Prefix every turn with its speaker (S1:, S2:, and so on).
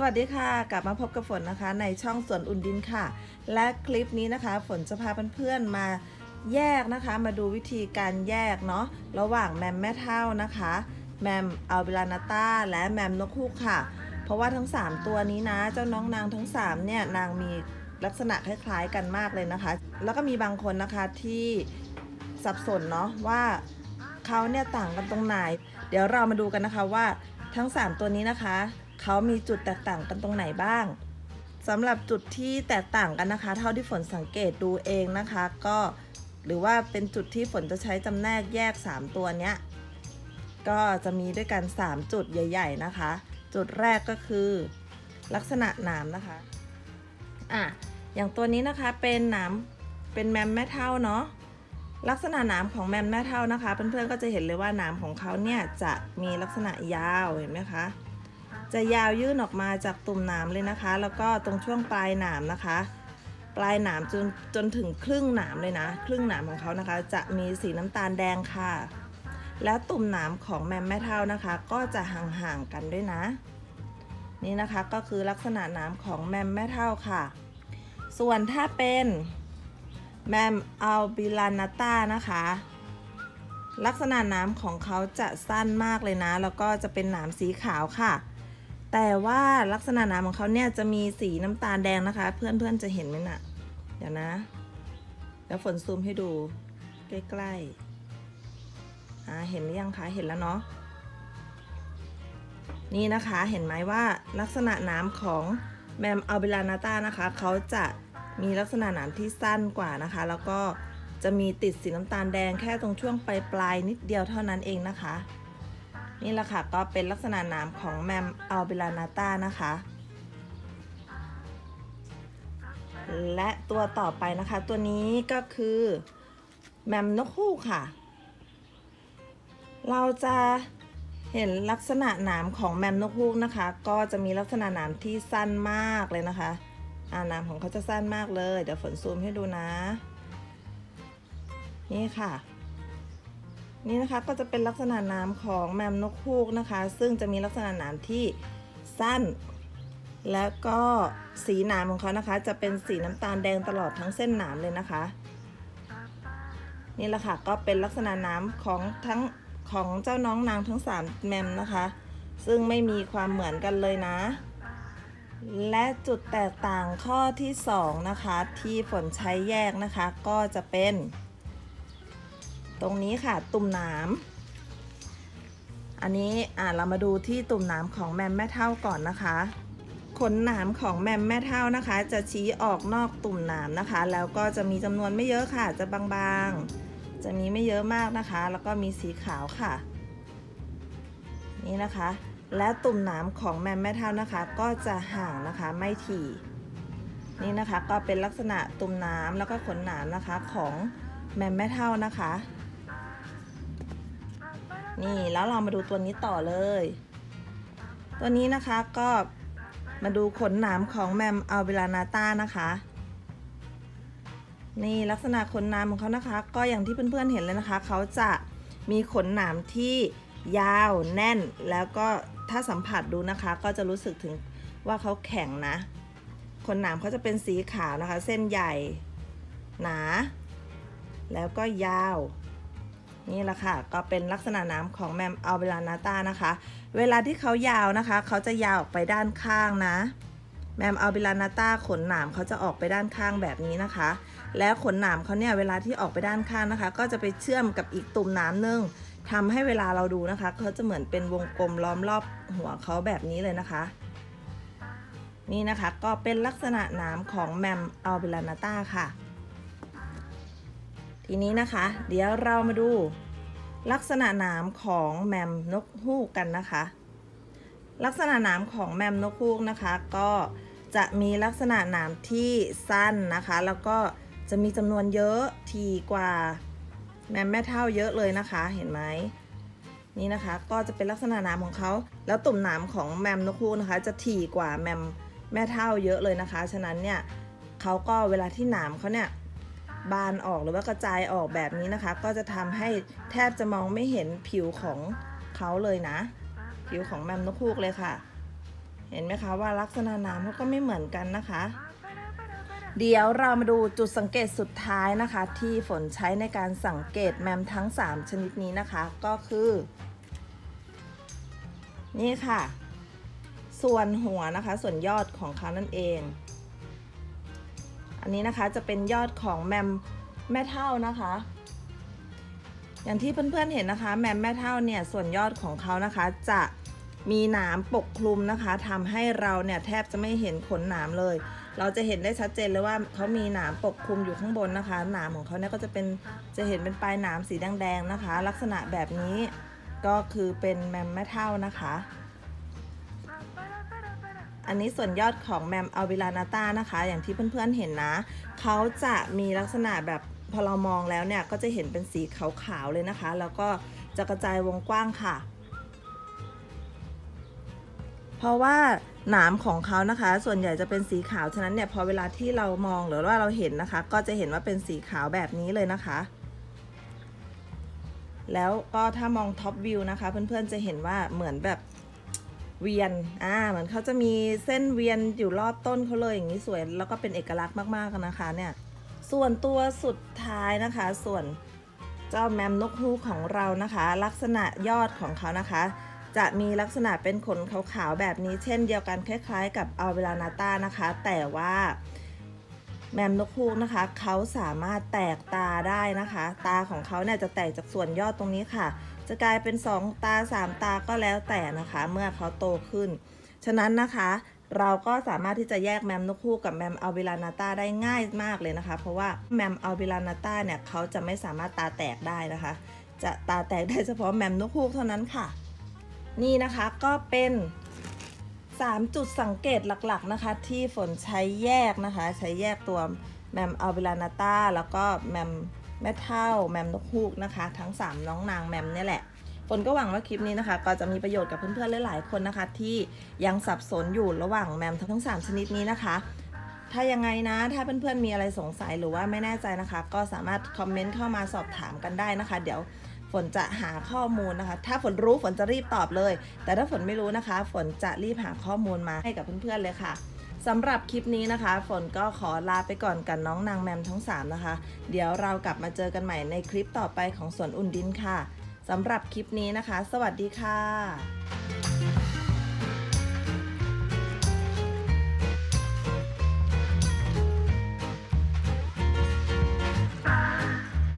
S1: สวัสดีค่ะ กลับมาพบกับฝนนะคะในช่องสวนอุ่นดินค่ะ และคลิปนี้นะคะ ฝนจะพาเพื่อนๆมาแยกนะคะ มาดูวิธีการแยกเนาะระหว่างแมมแม่เท่านะคะ แมมอัลเบลานาต้าและแมมนกฮูกค่ะ เพราะว่าทั้ง 3 ตัวนี้นะ เจ้าน้องนางทั้ง 3 เนี่ยนางมีลักษณะคล้ายๆกันมากเลยนะคะ แล้วก็มีบางคนนะคะที่สับสนเนาะว่าเขาเนี่ยต่างกันตรงไหน เดี๋ยวเรามาดูกันนะคะว่าทั้ง 3 ตัวนี้นะคะ เขามีจุดแตกต่างกันตรงไหนบ้างสำหรับจุดที่แตกต่างกันนะคะ เท่าที่ฝนสังเกตดูเองนะคะ ก็หรือว่าเป็นจุดที่ฝนจะใช้จำแนกแยก 3 ตัวเนี้ยก็จะมีด้วยกัน 3 จุดใหญ่ ๆนะคะ จุดแรกก็คือลักษณะหนามนะคะอะอย่างตัวนี้นะคะเป็นหนามเป็นแมมแม่เท่าเนาะลักษณะหนามของแมมแม่เท่านะคะเพื่อนๆก็จะเห็นเลยว่าหนามของเขาเนี่ยจะมีลักษณะยาวเห็นไหมคะ จะยาวยื่นออกมาจากตุ่มหนามเลยนะคะ แล้วก็ตรงช่วงปลายหนามนะคะ ปลายหนามจนจนถึงครึ่งหนามเลยนะ ครึ่งหนามของเขานะคะ จะมีสีน้ำตาลแดงค่ะ แล้วตุ่มหนามของแมมแม่เท่านะคะ ก็จะห่างๆกันด้วยนะ นี่นะคะก็คือลักษณะหนามของแมมแม่เท่าค่ะ ส่วนถ้าเป็นแมมอัลบิลานาต้านะคะลักษณะหน้ำของเขาจะสั้นมากเลยนะ แล้วก็จะเป็นหนามสีขาวค่ะ แต่ว่าลักษณะหนามของเขาเนี่ยจะมีสีน้ำตาลแดงนะคะ เพื่อนๆจะเห็นไหมนะ่ะ เดี๋ยวนะ แล้วฝนซูมให้ดูใกล้ๆอ่าเห็นหรือยังคะ เห็นแล้วเนาะ นี่นะคะเห็นไหมว่าลักษณะหน้ำของแมมอัลเบลานาต้านะคะ เขาจะมีลักษณะหนามที่สั้นกว่านะคะ แล้วก็จะมีติดสีน้ำตาลแดงแค่ตรงช่วงปลายปลายๆนิดเดียวเท่านั้นเองนะคะ นี่แหละค่ะก็เป็นลักษณะหนามของแมมอัลเบลานาต้านะคะ และตัวต่อไปนะคะ ตัวนี้ก็คือแมมนกฮูกค่ะ เราจะเห็นลักษณะหนามของแมมนกฮูกนะคะ ก็จะมีลักษณะหนามที่สั้นมากเลยนะคะอ่าหนามของเขาจะสั้นมากเลย เดี๋ยวฝนซูมให้ดูนะ นี่ค่ะ นี่นะคะก็จะเป็นลักษณะหนามของแมมนกฮูกนะคะ ซึ่งจะมีลักษณะหนามที่สั้น แล้วก็สีหนามของเขานะคะ จะเป็นสีน้ำตาลแดงตลอดทั้งเส้นหนามเลยนะคะ นี่แหละค่ะก็เป็นลักษณะหนามของทั้งของเจ้าน้องนางทั้ง 3 แมมนะคะ ซึ่งไม่มีความเหมือนกันเลยนะ และจุดแตกต่างข้อที่ 2 นะคะ ที่ฝนใช้แยกนะคะ ก็จะเป็น ตรงนี้ค่ะตุ่มหนามอันนี้อ่าเรามาดูที่ตุ่มหนามของแมมแม่เท่าก่อนนะคะขนหนามของแมมแม่เท่านะคะ จะชี้ออกนอกตุ่มหนามนะคะ แล้วก็จะมีจำนวนไม่เยอะค่ะ จะบางๆ จะมีไม่เยอะมากนะคะ แล้วก็มีสีขาวค่ะ นี่นะคะ และตุ่มหนามของแมมแม่เท่านะคะ ก็จะห่างนะคะไม่ถี่ นี่นะคะก็เป็นลักษณะตุ่มหนามแล้วก็ขนหนามนะคะของแมมแม่เท่านะคะ นี่แล้วเรามาดูตัวนี้ต่อเลย ตัวนี้นะคะก็มาดูขนหนามของแมมอัลเบลานาต้านะคะ นี่ลักษณะขนหนามของเขานะคะ ก็อย่างที่เพื่อนๆเห็นเลยนะคะ เขาจะมีขนหนามที่ยาวแน่นแล้วก็ถ้าสัมผัสดูนะคะ ก็จะรู้สึกถึงว่าเขาแข็งนะ ขนหนามเขาจะเป็นสีขาวนะคะ เส้นใหญ่ หนา แล้วก็ยาว นี่แหละค่ะ ก็เป็นลักษณะน้ำของแมมอัลเบลานาตานะคะ เวลาที่เขายาวนะคะ เขาจะยาวออกไปด้านข้างนะ แมมอัลเบลานาตาขนหนามเขาจะออกไปด้านข้างแบบนี้นะคะ แล้วขนหนามเขาเนี่ยเวลาที่ออกไปด้านข้างนะคะ ก็จะไปเชื่อมกับอีกตุ่มน้ำนึงทำให้เวลาเราดูนะคะ เขาจะเหมือนเป็นวงกลมล้อมรอบหัวเขาแบบนี้เลยนะคะ นี่นะคะก็เป็นลักษณะนามของแมมอัลเบลานาตาค่ะ ทีนี้นะคะ เดี๋ยวเรามาดูลักษณะหนามของแมมนกฮูกกันนะคะ ลักษณะหนามของแมมนกฮูกนะคะ ก็จะมีลักษณะหนามที่สั้นนะคะ แล้วก็จะมีจำนวนเยอะทีกว่าแมมแม่เท่าเยอะเลยนะคะ เห็นไหมนี่นะคะ ก็จะเป็นลักษณะหนามของเขา แล้วตุ่มหนามของแมมนกฮูกนะคะ จะถี่กว่าแมมแม่เท่าเยอะเลยนะคะ ฉะนั้นเนี่ยเขาก็เวลาที่หนามเขาเนี่ย บานออกหรือว่ากระจายออกแบบนี้นะคะ ก็จะทำให้แทบจะมองไม่เห็นผิวของเขาเลยนะ ผิวของแมมนกฮูกเลยค่ะ เห็นไหมคะว่าลักษณะน้ำเขาก็ไม่เหมือนกันนะคะ เดี๋ยวเรามาดูจุดสังเกตสุดท้ายนะคะ ที่ฝนใช้ในการสังเกตแมมทั้ง 3 ชนิดนี้นะคะ ก็คือ นี่ค่ะ ส่วนหัวนะคะ ส่วนยอดของเขานั่นเอง อันนี้นะคะจะเป็นยอดของแมมแม่เท่านะคะ อย่างที่เพื่อนๆเห็นนะคะ แมมแม่เท่าเนี่ยส่วนยอดของเขานะคะจะมีหนามปกคลุมนะคะทำให้เราเนี่ยแทบจะไม่เห็นขนหนามเลย เราจะเห็นได้ชัดเจนเลยว่าเขามีหนามปกคลุมอยู่ข้างบนนะคะ หนามของเขาเนี่ยก็จะเป็นจะเห็นเป็นปลายหนามสีแดงๆนะคะ ลักษณะแบบนี้ก็คือเป็นแมมแม่เท่านะคะ อันนี้ส่วนยอดของแมมอัลบิลานาตานะคะ อย่างที่เพื่อนๆเห็นนะ เขาจะมีลักษณะแบบพอเรามองแล้วเนี่ย ก็จะเห็นเป็นสีขาวๆเลยนะคะ แล้วก็จะกระจายวงกว้างค่ะ เพราะว่าหนามของเขานะคะ ส่วนใหญ่จะเป็นสีขาว ฉะนั้นเนี่ยพอเวลาที่เรามองหรือว่าเราเห็นนะคะ ก็จะเห็นว่าเป็นสีขาวแบบนี้เลยนะคะ แล้วก็ถ้ามองท็อปวิวนะคะ เพื่อนๆจะเห็นว่าเหมือนแบบ เวียน อ่า เหมือนเขาจะมีเส้นเวียนอยู่รอบต้นเขาเลยอย่างนี้สวย แล้วก็เป็นเอกลักษณ์มากๆนะคะเนี่ย ส่วนตัวสุดท้ายนะคะ ส่วนเจ้าแมมนกฮูกของเรานะคะ ลักษณะยอดของเขานะคะ จะมีลักษณะเป็นขนขาวๆแบบนี้เช่นเดียวกันคล้ายๆ กับอัลเวลานาต้านะคะ แต่ว่า แมมนกฮูกนะคะเขาสามารถแตกตาได้นะคะ ตาของเขาเนี่ยจะแตกจากส่วนยอดตรงนี้ค่ะ จะกลายเป็น 2 ตา 3 ตาก็แล้วแต่นะคะ เมื่อเขาโตขึ้น ฉะนั้นนะคะเราก็สามารถที่จะแยกแมมนกฮูกกับแมมอัลบิลานาตาได้ง่ายมากเลยนะคะ เพราะว่าแมมอัลบิลานาตาเนี่ยเขาจะไม่สามารถตาแตกได้นะคะ จะตาแตกได้เฉพาะแมมนกฮูกเท่านั้นค่ะ นี่นะคะก็เป็น 3 จุดสังเกตหลักๆนะคะ ที่ฝนใช้แยกนะคะ ใช้แยกตัวแมมอัลบิลานาตาแล้วก็แมมแม่เท่าแมมนกฮูกนะคะ ทั้ง 3 น้องนางแมมเนี่ยแหละฝนก็หวังว่าคลิปนี้นะคะ ก็จะมีประโยชน์กับเพื่อนๆหลายๆคนนะคะ ที่ยังสับสนอยู่ระหว่างแมมทั้ง 3 ชนิดนี้นะคะ ถ้ายังไงนะ ถ้าเพื่อนๆมีอะไรสงสัยหรือว่าไม่แน่ใจนะคะ ก็สามารถคอมเมนต์เข้ามาสอบถามกันได้นะคะ เดี๋ยว ฝนจะหาข้อมูลนะคะ ถ้าฝนรู้ฝนจะรีบตอบเลย แต่ถ้าฝนไม่รู้นะคะ ฝนจะรีบหาข้อมูลมาให้กับเพื่อนๆเลยค่ะสำหรับคลิปนี้นะคะ ฝนก็ขอลาไปก่อนกันน้องนางแมมทั้ง 3 นะคะ เดี๋ยวเรากลับมาเจอกันใหม่ในคลิปต่อไปของสวนอุ่นดินค่ะสำหรับคลิปนี้นะคะ สวัสดีค่ะ